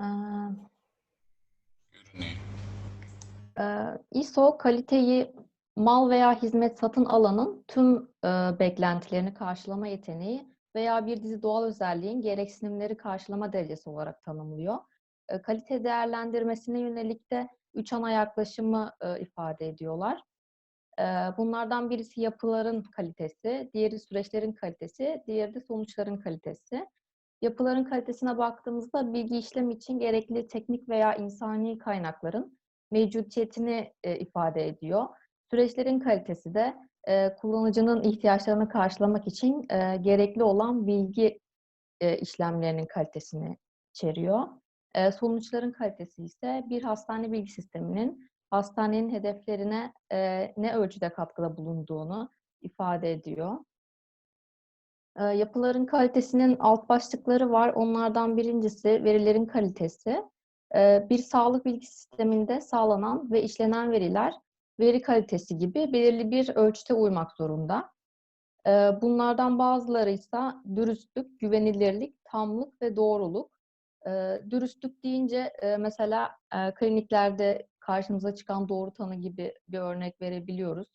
Görünüyor. eee, ISO kaliteyi mal veya hizmet satın alanın tüm eee, beklentilerini karşılama yeteneği veya bir dizi doğal özelliğin gereksinimleri karşılama derecesi olarak tanımlıyor. Eee, kalite değerlendirmesine yönelik de üç ana yaklaşımı ifade ediyorlar. Bunlardan birisi yapıların kalitesi, diğeri süreçlerin kalitesi, diğeri de sonuçların kalitesi. Yapıların kalitesine baktığımızda bilgi işlemi için gerekli teknik veya insani kaynakların mevcutiyetini e, ifade ediyor. Süreçlerin kalitesi de e, kullanıcının ihtiyaçlarını karşılamak için e, gerekli olan bilgi e, işlemlerinin kalitesini içeriyor. E, sonuçların kalitesi ise bir hastane bilgi sisteminin hastanenin hedeflerine e, ne ölçüde katkıda bulunduğunu ifade ediyor. Eee, yapıların kalitesinin alt başlıkları var. Onlardan birincisi verilerin kalitesi. Eee, bir sağlık bilgi sisteminde sağlanan ve işlenen veriler veri kalitesi gibi belirli bir ölçüte uymak zorunda. Eee, bunlardan bazıları ise dürüstlük, güvenilirlik, tamlık ve doğruluk. Dürüstlük deyince eee, mesela eee, kliniklerde karşımıza çıkan doğru tanı gibi bir örnek verebiliyoruz.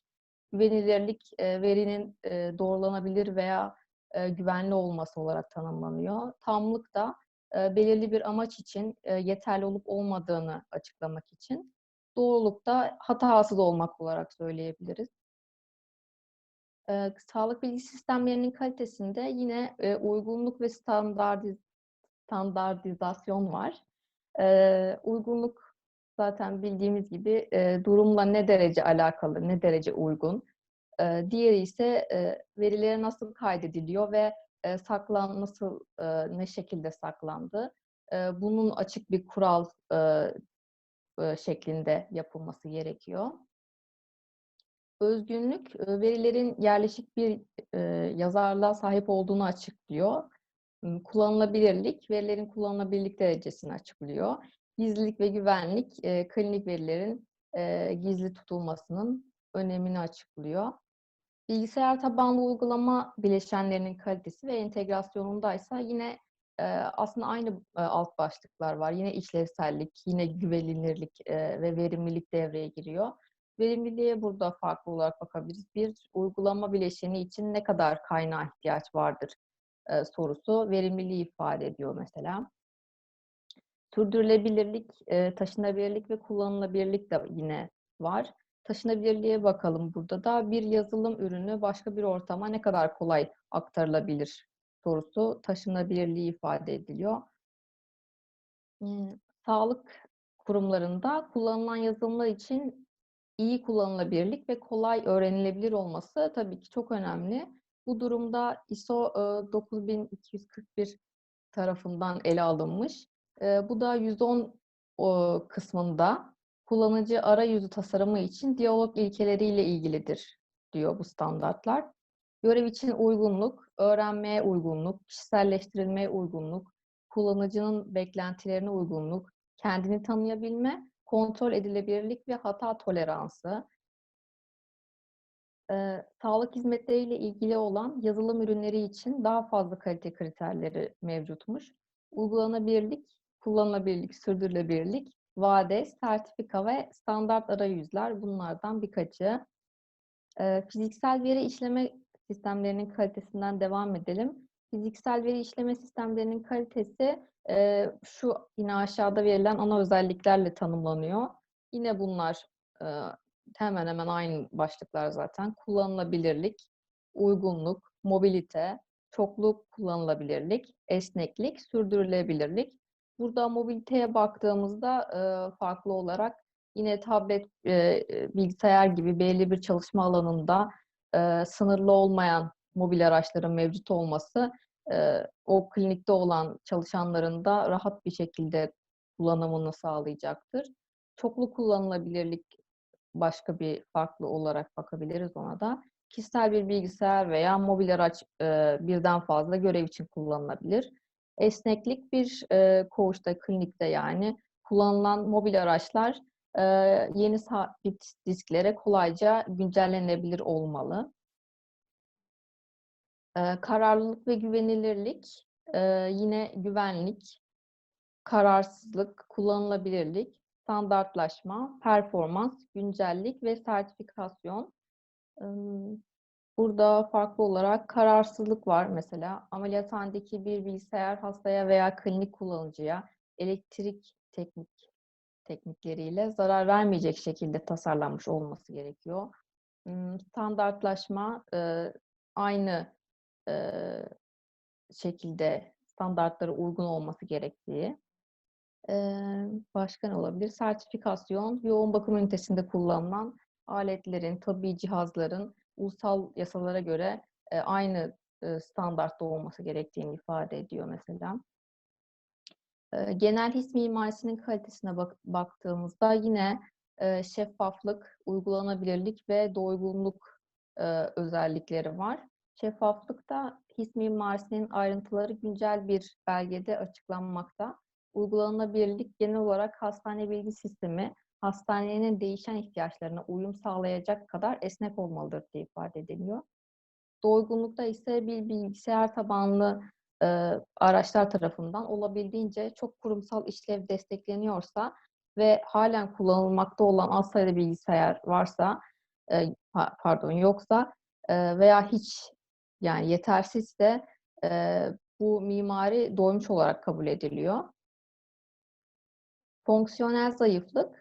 Güvenilirlik eee, verinin doğrulanabilir veya eee, güvenli olması olarak tanımlanıyor. Tamlık da eee, belirli bir amaç için eee, yeterli olup olmadığını açıklamak için. Doğruluk da hatasız olmak olarak söyleyebiliriz. Eee, sağlık bilgi sistemlerinin kalitesinde yine eee, uygunluk ve standardiz standartizasyon var. Eee, uygunluk zaten bildiğimiz gibi eee, durumla ne derece alakalı, ne derece uygun. Diğeri ise verilere nasıl kaydediliyor ve saklan nasıl ne şekilde saklandı. Bunun açık bir kural şeklinde yapılması gerekiyor. Özgünlük, verilerin yerleşik bir eee, yazarlığa sahip olduğunu açıklıyor. Kullanılabilirlik, verilerin kullanılabilirlik derecesini açıklıyor. Gizlilik ve güvenlik, klinik verilerin gizli tutulmasının önemini açıklıyor. Bilgisayar tabanlı uygulama bileşenlerinin kalitesi ve entegrasyonundaysa yine eee, aslında aynı eee, alt başlıklar var. Yine işlevsellik, yine güvenilirlik eee, ve verimlilik devreye giriyor. Verimliliğe burada farklı olarak bakabiliriz. Bir uygulama bileşeni için ne kadar kaynağa ihtiyaç vardır sorusu verimliliği ifade ediyor mesela. Sürdürülebilirlik, eee, taşınabilirlik ve kullanılabilirlik de yine var. Taşınabilirliğe bakalım burada da. Bir yazılım ürünü başka bir ortama ne kadar kolay aktarılabilir sorusu taşınabilirliği ifade ediliyor. Imm, sağlık kurumlarında kullanılan yazılımlar için iyi kullanılabilirlik ve kolay öğrenilebilir olması tabii ki çok önemli. Bu durumda ISO eee, 9241 tarafından ele alınmış. Eee, bu da 110 ooo, kısmında kullanıcı arayüzü tasarımı için diyalog ilkeleriyle ilgilidir diyor bu standartlar. Görev için uygunluk, öğrenmeye uygunluk, kişiselleştirilmeye uygunluk, kullanıcının beklentilerine uygunluk, kendini tanıyabilme, kontrol edilebilirlik ve hata toleransı. Eee, sağlık hizmetleriyle ilgili olan yazılım ürünleri için daha fazla kalite kriterleri mevcutmuş. Uygulanabilirlik, kullanılabilirlik, sürdürülebilirlik, vade, sertifika ve standart arayüzler bunlardan birkaçı. Eee, fiziksel veri işleme sistemlerinin kalitesinden devam edelim. Fiziksel veri işleme sistemlerinin kalitesi eee, şu yine aşağıda verilen ana özelliklerle tanımlanıyor. Yine bunlar eee, hemen hemen aynı başlıklar zaten. Kullanılabilirlik, uygunluk, mobilite, çoklu kullanılabilirlik, esneklik, sürdürülebilirlik. Burada mobiliteye baktığımızda eee, farklı olarak yine tablet, eee, bilgisayar gibi belli bir çalışma alanında eee, sınırlı olmayan mobil araçların mevcut olması eee, o klinikte olan çalışanların da rahat bir şekilde kullanımını sağlayacaktır. Çoklu kullanılabilirlik başka bir farklı olarak bakabiliriz ona da. Kişisel bir bilgisayar veya mobil araç eee, birden fazla görev için kullanılabilir. Esneklik bir eee, koğuşta, klinikte yani kullanılan mobil araçlar eee, yeni sabit disklere kolayca güncellenebilir olmalı. Eee, kararlılık ve güvenilirlik, eee, yine güvenlik, kararsızlık, kullanılabilirlik, standartlaşma, performans, güncellik ve sertifikasyon. Burada farklı olarak kararsızlık var mesela. Ameliyathanedeki bir bilgisayar hastaya veya klinik kullanıcıya elektrik teknik teknikleriyle zarar vermeyecek şekilde tasarlanmış olması gerekiyor. Imm, standartlaşma, eee, aynı, eee, şekilde standartlara uygun olması gerektiği. Eee, başka ne olabilir? Sertifikasyon, yoğun bakım ünitesinde kullanılan aletlerin, tabbi cihazların ulusal yasalara göre, eee, aynı, ııı, standartta olması gerektiğini ifade ediyor mesela. Eee, genel his mimarisinin kalitesine bak baktığımızda yine, eee, şeffaflık, uygulanabilirlik ve doygunluk, eee, özellikleri var. Şeffaflıkta his mimarisinin ayrıntıları güncel bir belgede açıklanmakta. Uygulanabilirlik genel olarak hastane bilgi sistemi, hastanenin değişen ihtiyaçlarına uyum sağlayacak kadar esnek olmalıdır diye ifade ediliyor. Doygunlukta ise bir bilgisayar tabanlı, eee, araçlar tarafından olabildiğince çok kurumsal işlev destekleniyorsa ve hâlen kullanılmakta olan az sayıda bilgisayar varsa, pa pardon yoksa, eee, veya hiç yani yetersizse, eee, bu mimari doymuş olarak kabul ediliyor. Fonksiyonel zayıflık,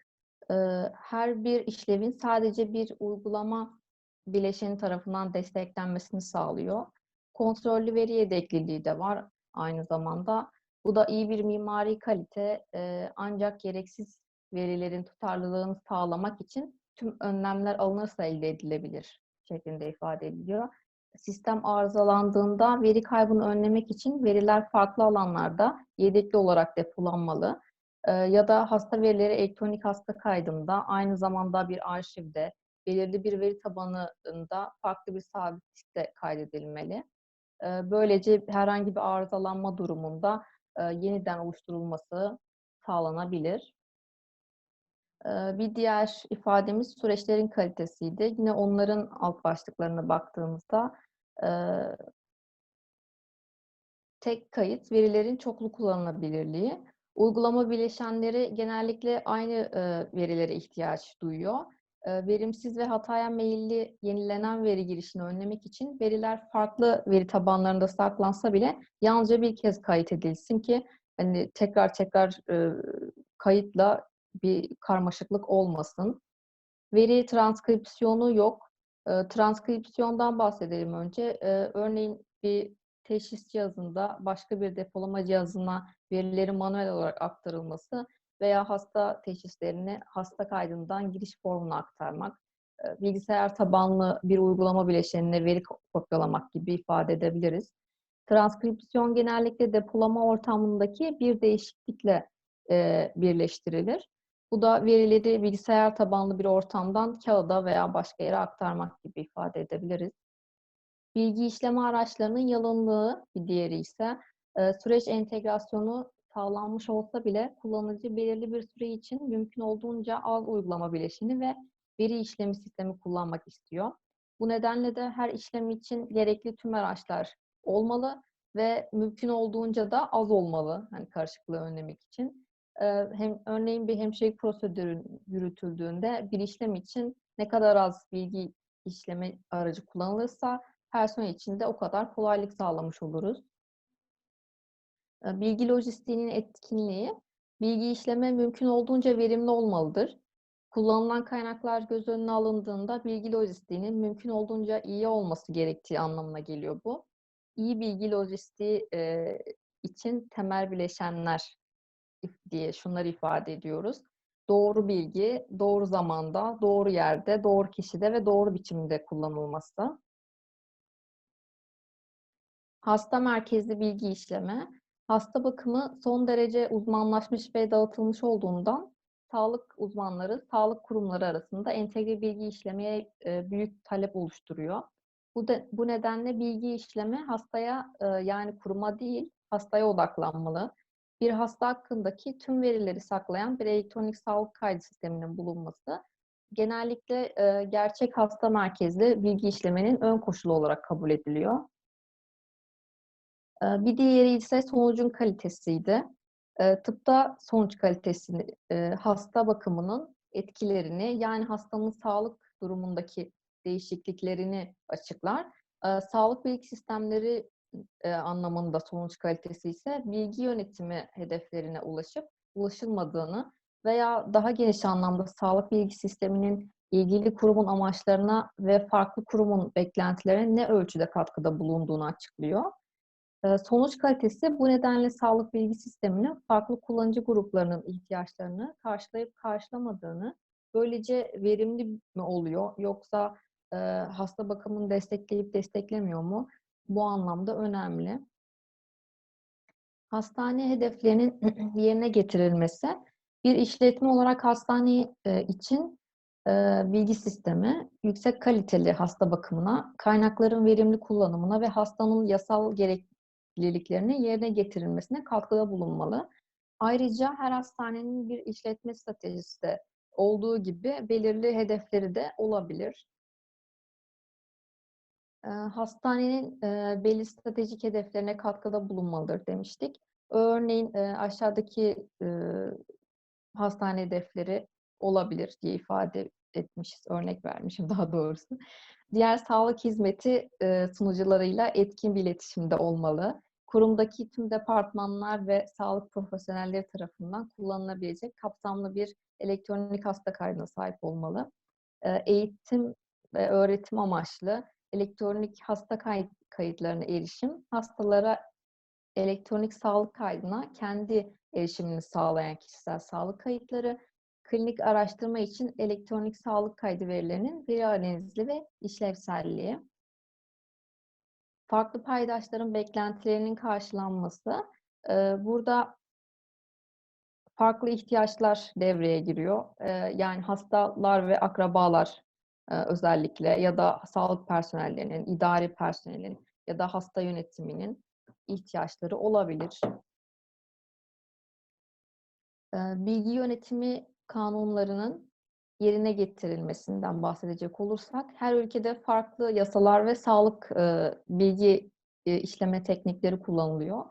eee, her bir işlevin sadece bir uygulama bileşeni tarafından desteklenmesini sağlıyor. Kontrollü veri yedekliliği de var aynı zamanda. Bu da iyi bir mimari kalite, eee, ancak gereksiz verilerin tutarlılığını sağlamak için tüm önlemler alınırsa elde edilebilir şeklinde ifade ediliyor. Sistem arızalandığında veri kaybını önlemek için veriler farklı alanlarda yedekli olarak depolanmalı, ya da hasta verileri elektronik hasta kaydında, aynı zamanda bir arşivde, belirli bir veri tabanında farklı bir sabitlikte kaydedilmeli. Böylece herhangi bir arızalanma durumunda, yeniden oluşturulması sağlanabilir. Bir diğer ifademiz süreçlerin kalitesiydi. Yine onların alt başlıklarına baktığımızda, tek kayıt, verilerin çoklu kullanılabilirliği. Uygulama bileşenleri genellikle aynı, eee, verilere ihtiyaç duyuyor. Eee, verimsiz ve hataya meyilli yenilenen veri girişini önlemek için veriler farklı veri tabanlarında saklansa bile yalnızca bir kez kayıt edilsin ki hani tekrar tekrar, ııı, kayıtla bir karmaşıklık olmasın. Veri transkripsiyonu yok. Eee, transkripsiyondan bahsedelim önce. Eee, örneğin bir teşhis cihazında başka bir depolama cihazına verilerin manuel olarak aktarılması veya hasta teşhislerini hasta kaydından giriş formuna aktarmak, eee, bilgisayar tabanlı bir uygulama bileşenine veri ko kopyalamak gibi ifade edebiliriz. Transkripsiyon genellikle depolama ortamındaki bir değişiklikle, eee, birleştirilir. Bu da verileri bilgisayar tabanlı bir ortamdan kağıda veya başka yere aktarmak gibi ifade edebiliriz. Bilgi işleme araçlarının yalınlığı bir diğeri ise, eee, süreç entegrasyonu sağlanmış olsa bile kullanıcı belirli bir süre için mümkün olduğunca az uygulama bileşeni ve veri işlemi sistemi kullanmak istiyor. Bu nedenle de her işlem için gerekli tüm araçlar olmalı ve mümkün olduğunca da az olmalı, hani, karışıklığı önlemek için. Eee, hem örneğin bir hemşirelik prosedürü yürütüldüğünde bir işlem için ne kadar az bilgi işleme aracı kullanılırsa personel için de o kadar kolaylık sağlamış oluruz. Eee, bilgi lojistiğinin etkinliği, bilgi işleme mümkün olduğunca verimli olmalıdır. Kullanılan kaynaklar göz önüne alındığında bilgi lojistiğinin mümkün olduğunca iyi olması gerektiği anlamına geliyor bu. İyi bilgi lojistiği, eee, için temel bileşenler diye şunları ifade ediyoruz. Doğru bilgi, doğru zamanda, doğru yerde, doğru kişide ve doğru biçimde kullanılması. Hasta merkezli bilgi işleme, hasta bakımı son derece uzmanlaşmış ve dağıtılmış olduğundan sağlık uzmanları, sağlık kurumları arasında entegre bilgi işlemeye, eee, büyük talep oluşturuyor. Bu da bu nedenle bilgi işleme hastaya, eee, yani kuruma değil, hastaya odaklanmalı. Bir hasta hakkındaki tüm verileri saklayan bir elektronik sağlık kaydı sisteminin bulunması genellikle, eee, gerçek hasta merkezli bilgi işlemenin ön koşulu olarak kabul ediliyor. Bir diğeri ise sonucun kalitesiydi. Tıpta sonuç kalitesini, hasta bakımının etkilerini, yani hastanın sağlık durumundaki değişikliklerini açıklar. Sağlık bilgi sistemleri, anlamında sonuç kalitesi ise bilgi yönetimi hedeflerine ulaşıp ulaşılmadığını veya daha geniş anlamda sağlık bilgi sisteminin ilgili kurumun amaçlarına ve farklı kurumun beklentilerine ne ölçüde katkıda bulunduğunu açıklıyor. Eee, sonuç kalitesi bu nedenle sağlık bilgi sisteminin farklı kullanıcı gruplarının ihtiyaçlarını karşılayıp karşılamadığını, böylece verimli mi oluyor yoksa, eee, hasta bakımını destekleyip desteklemiyor mu? Bu anlamda önemli. Hastane hedeflerinin yerine getirilmesi, bir işletme olarak hastane, eee, için, eee, bilgi sistemi, yüksek kaliteli hasta bakımına, kaynakların verimli kullanımına ve hastanın yasal gerekliliklerinin yerine getirilmesine katkıda bulunmalı. Ayrıca her hastanenin bir işletme stratejisi de olduğu gibi belirli hedefleri de olabilir. Eee, hastanenin, eee, belli stratejik hedeflerine katkıda bulunmalıdır demiştik. Örneğin, eee, aşağıdaki, ııı, hastane hedefleri olabilir diye ifade etmişiz, örnek vermişim daha doğrusu. Diğer sağlık hizmeti, sunucularıyla etkin bir iletişimde olmalı. Kurumdaki tüm departmanlar ve sağlık profesyonelleri tarafından kullanılabilecek kapsamlı bir elektronik hasta kaydına sahip olmalı. Eee, eğitim ve öğretim amaçlı elektronik hasta kayıt kayıtlarına erişim, hastalara elektronik sağlık kaydına kendi erişimini sağlayan kişisel sağlık kayıtları, klinik araştırma için elektronik sağlık kaydı verilerinin veri analizi ve işlevselliği. Farklı paydaşların beklentilerinin karşılanması. Burada farklı ihtiyaçlar devreye giriyor. Yani hastalar ve akrabalar, özellikle ya da sağlık personellerinin, idari personelin ya da hasta yönetiminin ihtiyaçları olabilir. Bilgi yönetimi kanunlarının yerine getirilmesinden bahsedecek olursak, her ülkede farklı yasalar ve sağlık, ııı, bilgi, eee, işleme teknikleri kullanılıyor.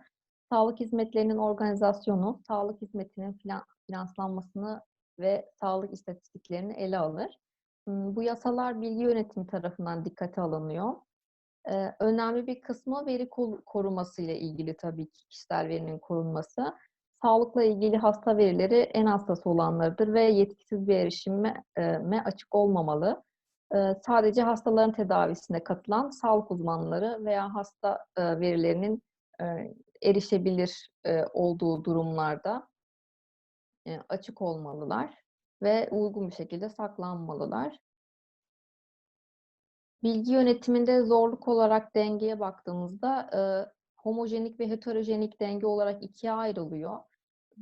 Sağlık hizmetlerinin organizasyonu, sağlık hizmetinin finan finanslanmasını ve sağlık istatistiklerini ele alır. Imm, bu yasalar bilgi yönetimi tarafından dikkate alınıyor. Eee, önemli bir kısmı veri kol korumasıyla ilgili tabii ki, kişisel verinin korunması. Sağlıkla ilgili hasta verileri en hassas olanlarıdır ve yetkisiz bir erişime me açık olmamalı. Eee, sadece hastaların tedavisine katılan sağlık uzmanları veya hasta, eee, verilerinin, erişebilir, olduğu durumlarda açık olmalılar ve uygun bir şekilde saklanmalılar. Bilgi yönetiminde zorluk olarak dengeye baktığımızda, homojenik ve heterojenik denge olarak 2'ye ayrılıyor.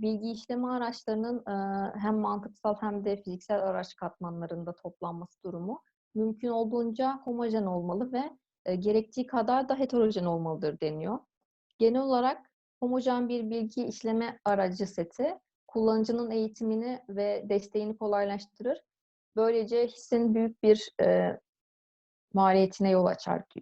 Bilgi işleme araçlarının, eee, hem mantıksal hem de fiziksel araç katmanlarında toplanması durumu mümkün olduğunca homojen olmalı ve, eee, gerektiği kadar da heterojen olmalıdır deniyor. Genel olarak homojen bir bilgi işleme aracı seti, kullanıcının eğitimini ve desteğini kolaylaştırır. Böylece HIS'in büyük bir, eee, maliyetine yol açar di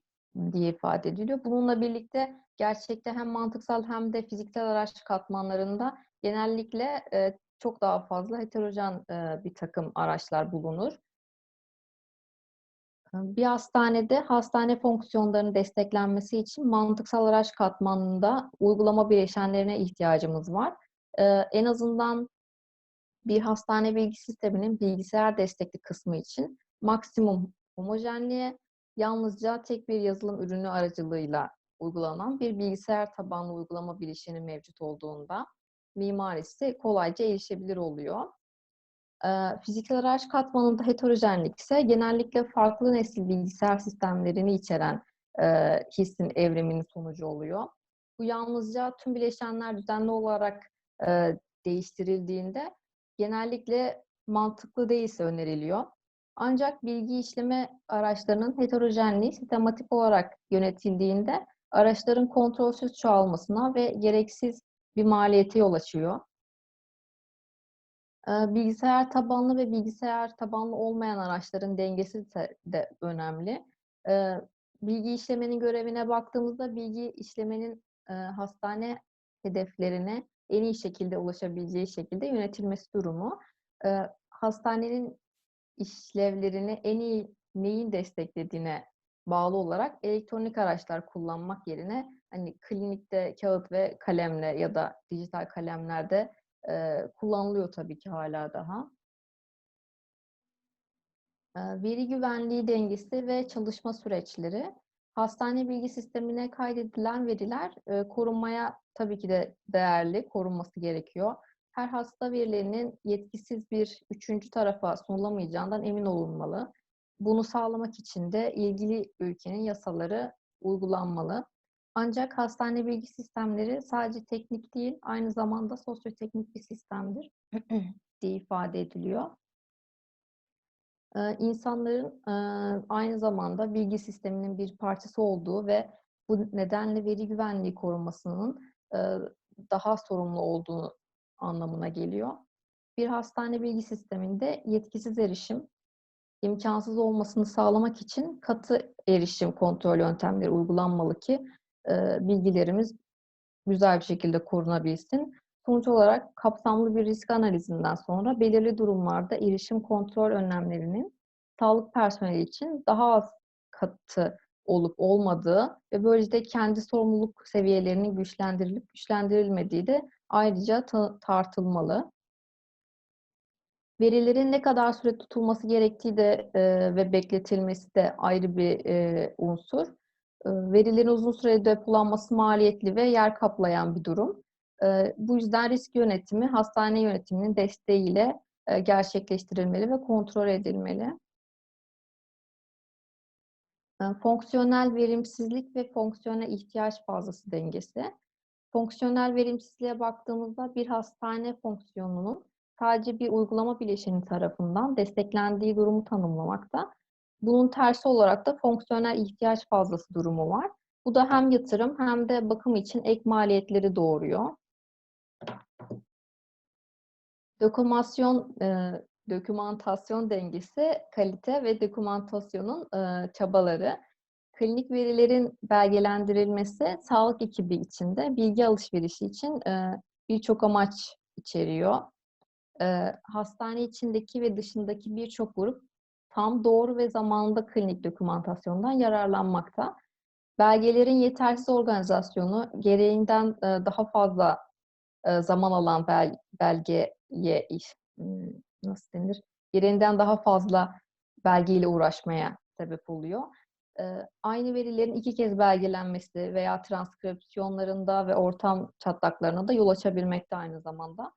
diye ifade ediliyor. Bununla birlikte gerçekte hem mantıksal hem de fiziksel araç katmanlarında genellikle, eee, çok daha fazla heterojen, eee, birtakım araçlar bulunur. Bir hastanede hastane fonksiyonlarının desteklenmesi için mantıksal araç katmanında uygulama bileşenlerine ihtiyacımız var. Eee, en azından bir hastane bilgi sisteminin bilgisayar destekli kısmı için maksimum homojenliğe yalnızca tek bir yazılım ürünü aracılığıyla uygulanan bir bilgisayar tabanlı uygulama bileşeni mevcut olduğunda mimarisi kolayca erişebilir oluyor. Fiziksel araç katmanında heterojenlik ise genellikle farklı nesil bilgisayar sistemlerini içeren, eee, HIS'in evriminin sonucu oluyor. Bu yalnızca tüm bileşenler düzenli olarak, değiştirildiğinde genellikle mantıklı değilse öneriliyor. Ancak bilgi işleme araçlarının heterojenliği sistematik olarak yönetildiğinde araçların kontrolsüz çoğalmasına ve gereksiz bir maliyete yol açıyor. Bilgisayar tabanlı ve bilgisayar tabanlı olmayan araçların dengesi de önemli. Bilgi işlemenin görevine baktığımızda bilgi işlemenin, hastane hedeflerine en iyi şekilde ulaşabileceği şekilde yönetilmesi durumu. Hastanenin işlevlerini en iyi neyin desteklediğine bağlı olarak elektronik araçlar kullanmak yerine, hani, klinikte kağıt ve kalemle ya da dijital kalemlerde, eee, kullanılıyor tabii ki hâlâ daha. Eee, veri güvenliği dengesi ve çalışma süreçleri. Hastane bilgi sistemine kaydedilen veriler, eee, korunmaya tabii ki de değerli, korunması gerekiyor. Her hasta verilerinin yetkisiz bir üçüncü tarafa sunulamayacağından emin olunmalı. Bunu sağlamak için de ilgili ülkenin yasaları uygulanmalı. Ancak hastane bilgi sistemleri sadece teknik değil, aynı zamanda sosyoteknik bir sistemdir diye ifade ediliyor. Eee, insanların, eee, aynı zamanda bilgi sisteminin bir parçası olduğu ve bu nedenle veri güvenliği korunmasının, eee, daha sorumlu olduğu anlamına geliyor. Bir hastane bilgi sisteminde yetkisiz erişim, imkânsız olmasını sağlamak için katı erişim kontrol yöntemleri uygulanmalı ki, bilgilerimiz güzel bir şekilde korunabilsin. Sonuç olarak kapsamlı bir risk analizinden sonra belirli durumlarda erişim kontrol önlemlerinin sağlık personeli için daha az katı olup olmadığı ve böylece kendi sorumluluk seviyelerinin güçlendirilip güçlendirilmediği de ayrıca ta tartılmalı. Verilerin ne kadar süre tutulması gerektiği de, eee, ve bekletilmesi de ayrı bir, eee, unsur. Iıı, verilerin uzun süre depolanması maliyetli ve yer kaplayan bir durum. Eee, bu yüzden risk yönetimi hastane yönetiminin desteğiyle, eee, gerçekleştirilmeli ve kontrol edilmeli. Fonksiyonel verimsizlik ve fonksiyonel ihtiyaç fazlası dengesi. Fonksiyonel verimsizliğe baktığımızda bir hastane fonksiyonunun sadece bir uygulama bileşeni tarafından desteklendiği durumu tanımlamakta. Bunun tersi olarak da fonksiyonel ihtiyaç fazlası durumu var. Bu da hem yatırım hem de bakım için ek maliyetleri doğuruyor. Dokümasyon, eee, dokümantasyon dengesi, kalite ve dokümantasyonun, eee, çabaları. Klinik verilerin belgelendirilmesi sağlık ekibi içinde bilgi alışverişi için, eee, birçok amaç içeriyor. Eee, hastane içindeki ve dışındaki birçok grup tam, doğru ve zamanında klinik dokümantasyondan yararlanmakta. Belgelerin yetersiz organizasyonu, gereğinden, eee, daha fazla, eee, zaman alan bel belgeye nasıl denir? Gereğinden daha fazla belgeyle uğraşmaya sebep oluyor. Eee, aynı verilerin 2 kez belgelenmesi veya transkripsiyonlarında ve ortam çatlaklarına da yol açabilmekte aynı zamanda.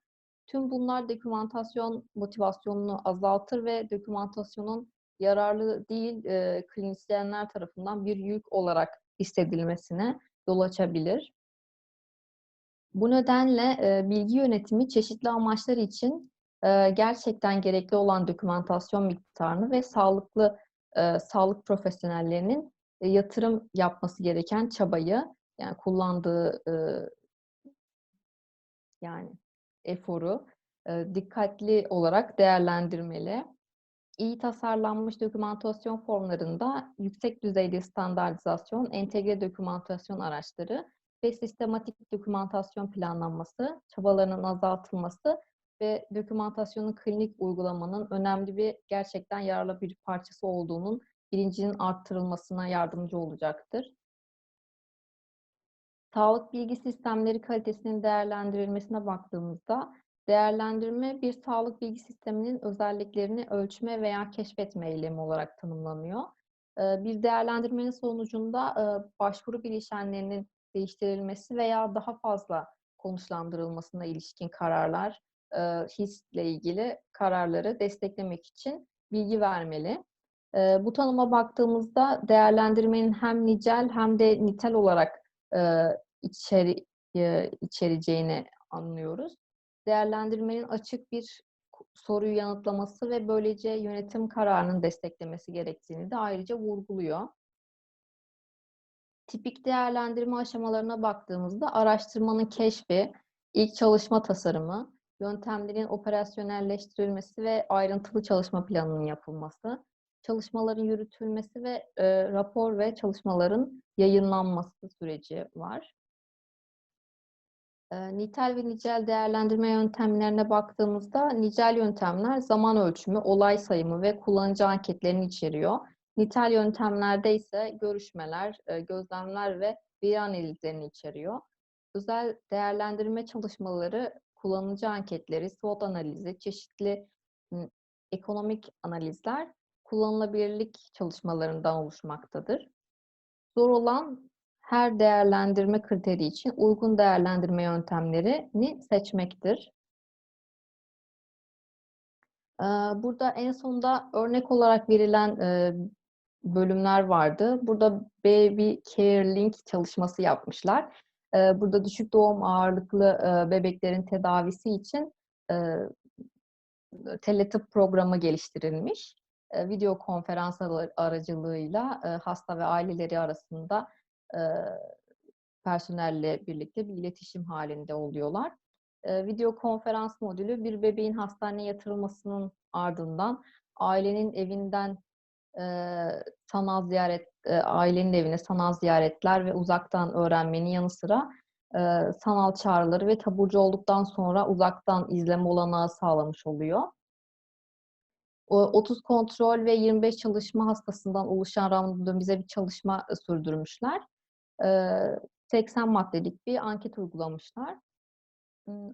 Tüm bunlar dokümantasyon motivasyonunu azaltır ve dokümantasyonun yararlı değil, eee, klinisyenler tarafından bir yük olarak hissedilmesine yol açabilir. Bu nedenle, eee, bilgi yönetimi çeşitli amaçlar için, eee, gerçekten gerekli olan dokümantasyon miktarını ve sağlıklı, eee, sağlık profesyonellerinin, eee, yatırım yapması gereken çabayı, yani kullandığı, ııı yani eforu, dikkatli olarak değerlendirmeli. İyi tasarlanmış dokümantasyon formlarında yüksek düzeyde standartizasyon, entegre dokümantasyon araçları ve sistematik dokümantasyon planlanması, çabalarının azaltılması ve dokümantasyonun klinik uygulamanın önemli bir, gerçekten yararlı bir parçası olduğunun bilincinin arttırılmasına yardımcı olacaktır. Sağlık bilgi sistemleri kalitesinin değerlendirilmesine baktığımızda, değerlendirme bir sağlık bilgi sisteminin özelliklerini ölçme veya keşfetme eylemi olarak tanımlanıyor. Bir değerlendirmenin sonucunda, başvuru bileşenlerinin değiştirilmesi veya daha fazla konuşlandırılmasına ilişkin kararlar, HIS'le ilgili kararları desteklemek için bilgi vermeli. Bu tanıma baktığımızda değerlendirmenin hem nicel hem de nitel olarak, içeri içereceğini anlıyoruz. Değerlendirmenin açık bir soruyu yanıtlaması ve böylece yönetim kararının desteklemesi gerektiğini de ayrıca vurguluyor. Tipik değerlendirme aşamalarına baktığımızda araştırmanın keşfi, ilk çalışma tasarımı, yöntemlerin operasyonelleştirilmesi ve ayrıntılı çalışma planının yapılması, çalışmaların yürütülmesi ve, eee, rapor ve çalışmaların yayınlanması süreci var. Eee, nitel ve nicel değerlendirme yöntemlerine baktığımızda nicel yöntemler zaman ölçümü, olay sayımı ve kullanıcı anketlerini içeriyor. Nitel yöntemlerde ise görüşmeler, eee, gözlemler ve veri analizlerini içeriyor. Özel değerlendirme çalışmaları kullanıcı anketleri, SWOT analizi, çeşitli ımm, ekonomik analizler kullanılabilirlik çalışmalarından oluşmaktadır. Zor olan her değerlendirme kriteri için uygun değerlendirme yöntemlerini seçmektir. Eee, burada en sonda örnek olarak verilen, eee, bölümler vardı. Burada Baby Care Link çalışması yapmışlar. Eee, burada düşük doğum ağırlıklı, eee, bebeklerin tedavisi için, eee, teletıp programı geliştirilmiş. Video konferans aracılığıyla, hasta ve aileleri arasında, eee, personelle birlikte bir iletişim hâlinde oluyorlar. Eee, video konferans modülü bir bebeğin hastaneye yatırılmasının ardından ailenin evinden, eee, sanal ziyaret eee, ailenin evine sanal ziyaretler ve uzaktan öğrenmenin yanı sıra, eee, sanal çağrıları ve taburcu olduktan sonra uzaktan izleme olanağı sağlamış oluyor. O 30 kontrol ve 25 çalışma hastasından oluşan randomize bir çalışma, sürdürmüşler. Eee, 80 maddelik bir anket uygulamışlar.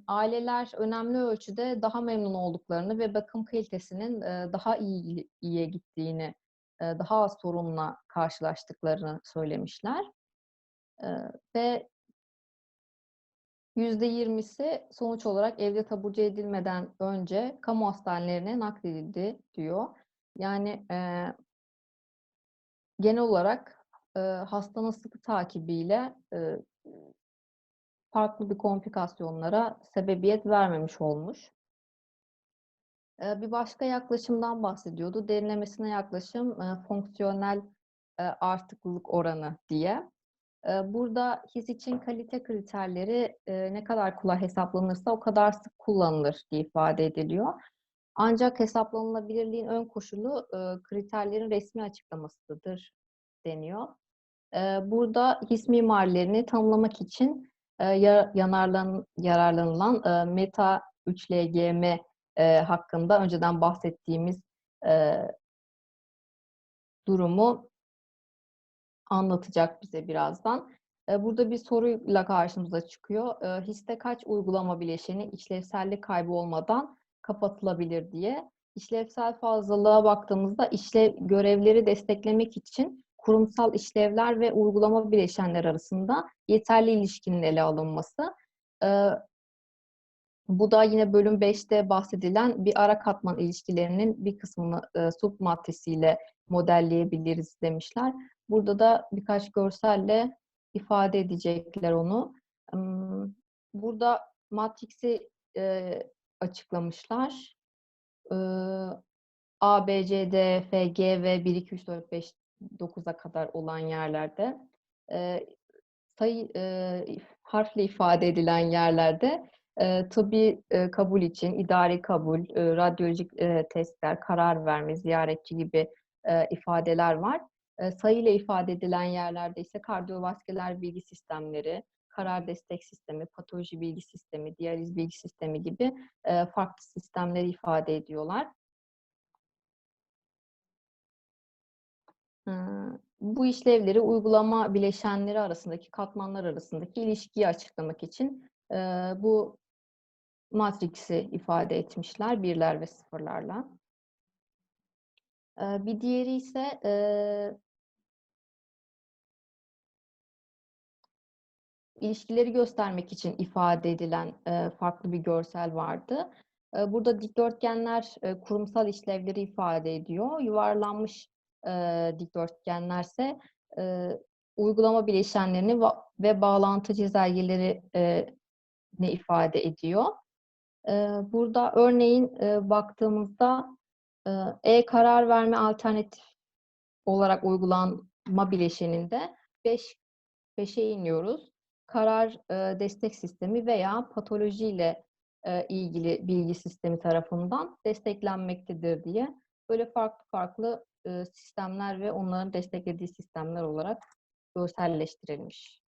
Aileler önemli ölçüde daha memnun olduklarını ve bakım kalitesinin, daha iyi iyiye gittiğini, daha az sorunla karşılaştıklarını söylemişler. Ve %20'si sonuç olarak evde taburcu edilmeden önce kamu hastanelerine nakledildi diyor. Yani, eee genel olarak, hastanın sıkı takibiyle, farklı bir komplikasyonlara sebebiyet vermemiş olmuş. Bir başka yaklaşımdan bahsediyordu. Derinlemesine yaklaşım, fonksiyonel, eee, artıklılık oranı diye. Burada his için kalite kriterleri, ne kadar kolay hesaplanırsa o kadar sık kullanılır diye ifade ediliyor. Ancak hesaplanılabilirliğin ön koşulu, kriterlerin resmî açıklamasıdır deniyor. Burada his mimarilerini tanımlamak için, yanarlan yararlanılan, Meta 3LGM, eee, hakkında önceden bahsettiğimiz, durumu anlatacak bize birazdan. Burada bir soruyla karşımıza çıkıyor. Histe kaç uygulama bileşeni işlevsellik kaybı olmadan kapatılabilir diye. İşlevsel fazlalığa baktığımızda işlev görevleri desteklemek için kurumsal işlevler ve uygulama bileşenleri arasında yeterli ilişkinin ele alınması. Eee bu da yine bölüm 5'te bahsedilen bir ara katman ilişkilerinin bir kısmını, eee, submaddesiyle modelleyebiliriz demişler. Burada da birkaç görselle ifade edecekler onu. Imm, burada matriksi, eee, açıklamışlar. Iıı, A, B, C, D, E, F, G ve 1, 2, 3, 4, 5, 9'a kadar olan yerlerde, eee, sayı, if harfle ifade edilen yerlerde, eee, tıbbi, eee, kabul için idari kabul, eee, radyolojik, eee, testler, karar verme, ziyaretçi gibi, eee, ifadeler var. Eee, sayıyla ifade edilen yerlerde ise kardiyovasküler bilgi sistemleri, karar destek sistemi, patoloji bilgi sistemi, diyaliz bilgi sistemi gibi, eee, farklı sistemleri ifade ediyorlar. Bu işlevleri uygulama bileşenleri arasındaki, katmanlar arasındaki ilişkiyi açıklamak için, bu matriksi ifade etmişler birler ve sıfırlarla. Bir diğeri ise, ilişkileri göstermek için ifade edilen, farklı bir görsel vardı. Burada dikdörtgenler, kurumsal işlevleri ifade ediyor. Yuvarlanmış, eee, dikdörtgenlerse, eee, uygulama bileşenlerini ve bağlantı çizelgeleri eee, ni ifade ediyor. Eee, burada örneğin, eee, baktığımızda, eee, e-karar verme alternatif olarak uygulanma bileşeninde 5 5'e iniyoruz. Karar, eee, destek sistemi veya patolojiyle, eee, ilgili bilgi sistemi tarafından desteklenmektedir diye böyle farklı farklı, ııı, sistemler ve onların desteklediği sistemler olarak görselleştirilmiş.